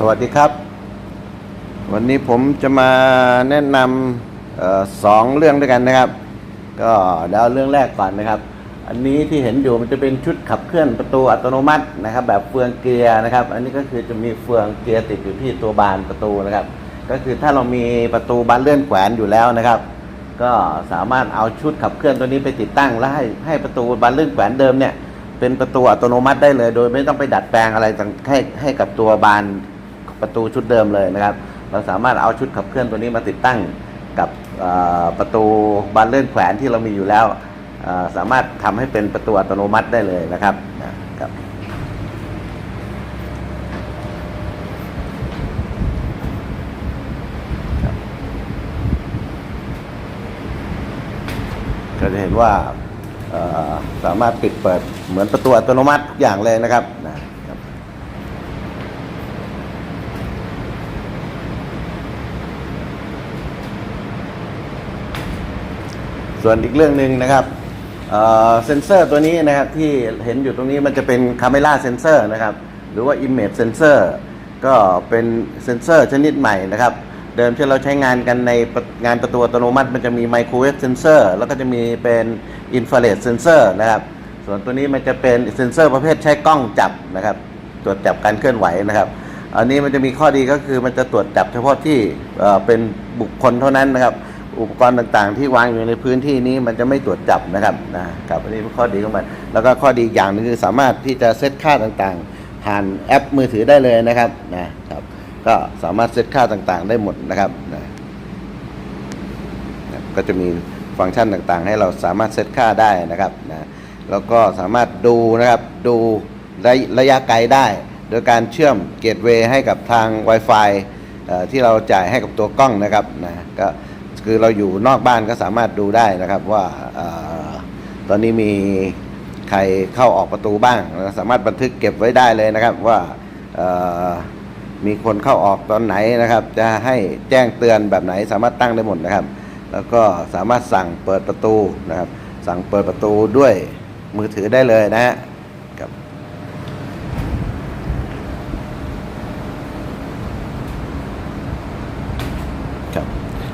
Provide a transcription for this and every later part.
สวัสดีครับ วันนี้ผมจะมาแนะนำออสองเรื่องด้วยกันนะครับ ก็เดี๋ยวเอาเรื่องแรกก่อนนะครับ อันนี้ที่เห็นอยู่มันจะเป็นชุดขับเคลื่อนประตูอัตโนมัตินะครับ แบบเฟืองเกียร์นะครับ อันนี้ก็คือจะมีเฟืองเกียร์ติดอยู่ที่ตัวบานประตูนะครับ ก็คือถ้าเรามีประตูบานเลื่อนแขวนอยู่แล้วนะครับ ก็สามารถเอาชุดขับเคลื่อนตัวนี้ไปติดตั้งแล้วให้ให้ประตูบานเลื่อนแขวนเดิมเนี่ยเป็นประตูอัตโนมัติได้เลย โดยไม่ต้องไปดัดแปลงอะไรต่างให้ให้กับตัวบาน ประตูชุดเดิมเลยนะครับ เราสามารถเอาชุดขับเคลื่อนตัวนี้มาติดตั้งกับประตูบานเลื่อนแขวนที่เรามีอยู่แล้ว สามารถทำให้เป็นประตูอัตโนมัติได้เลยนะครับครับก็จะเห็นว่าสามารถปิดเปิดเหมือนประตูอัตโนมัติทุกอย่างเลยนะครับนะครับ ส่วนอีกเรื่องหนึ่งนะครับเซนเซอร์ตัวนี้นะครับที่เห็นอยู่ตรงนี้มันจะเป็นคาเมล่าเซนเซอร์นะครับหรือว่า Image Sensor ก็เป็นเซนเซอร์ชนิดใหม่นะครับ เดิมที่เราใช้งานกันในงานประตูอัตโนมัติ มันจะมีไมโครเวฟเซนเซอร์แล้วก็จะมีเป็นอินฟราเรดเซนเซอร์นะครับ ส่วนตัวนี้มันจะเป็นเซนเซอร์ประเภทใช้กล้องจับนะครับตรวจจับการเคลื่อนไหวนะครับ อันนี้มันจะมีข้อดีก็คือมันจะตรวจจับเฉพาะที่เป็นบุคคลเท่านั้นนะครับ อุปกรณ์ต่างๆ ที่วางอยู่ในพื้นที่นี้มันจะไม่ตรวจจับนะครับนะครับอันนี้เป็นข้อดีของมันแล้วก็ข้อดีอย่างหนึงคือสามารถที่จะเซตค่าต่างๆ ผ่านแอปมือถือได้เลยนะครับนะครับ ก็สามารถเซตค่าต่างๆ ได้หมดนะครับนะก็จะมีฟังก์ชันต่างๆ ให้เราสามารถเซตค่าได้นะครับนะแล้วก็สามารถดูนะครับดูระระยะไกลได้ โดยการเชื่อมเกตเวย์ให้กับทาง Wi-Fi ที่เราจ่ายให้กับตัวกล้องนะครับนะก็ คือเราอยู่นอกบ้านก็สามารถดูได้นะครับว่าอตอนนี้มีใครเข้าออกประตูบ้างเราสามารถบันทึกเก็บไว้ได้เลยนะครับว่ามีคนเข้าออกตอนไหนนะครับ จะให้แจ้งเตือนแบบไหนสามารถตั้งได้หมดนะครับ แล้วก็สามารถสั่งเปิดประตูนะครับ สั่งเปิดประตูด้วยมือถือได้เลยนะฮะครับ ครับ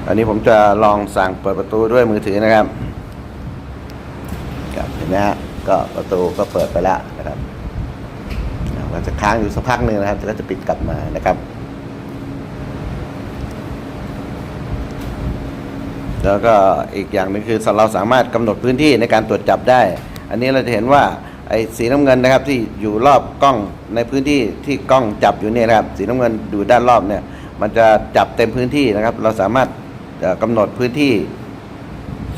อันนี้ผมจะลองสั่งเปิดประตูด้วยมือถือนะครับครับเห็นไหมฮะก็ประตูก็เปิดไปแล้วนะครับเราจะค้างอยู่สักพักหนึ่งนะครับแล้วจะปิดกลับมานะครับ แล้วก็อีกอย่างหนึ่งคือเราสามารถกำหนดพื้นที่ในการตรวจจับได้ อันนี้เราจะเห็นว่าไอ้สีน้ำเงินนะครับที่อยู่รอบกล้องในพื้นที่ที่กล้องจับอยู่เนี่ยนะครับ สีน้ำเงินอยู่ด้านรอบเนี่ย มันจะจับเต็มพื้นที่นะครับ เราสามารถ กำหนดพื้นที่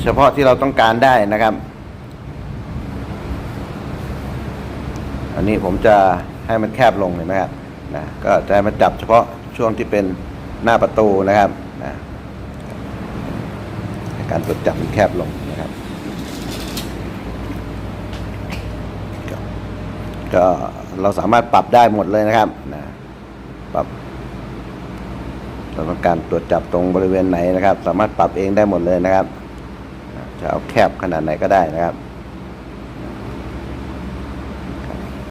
เฉพาะที่เราต้องการได้นะครับ อันนี้ผมจะให้มันแคบลงเห็นไหมครับนะก็จะให้มันจับเฉพาะช่วงที่เป็นหน้าประตูนะครับนะการตรวจจับมันแคบลงนะครับ ก็ก็เราสามารถปรับได้หมดเลยนะครับนะปรับ เราต้องการตรวจจับตรงบริเวณไหนนะครับ สามารถปรับเองได้หมดเลยนะครับ จะเอาแคบขนาดไหนก็ได้นะครับ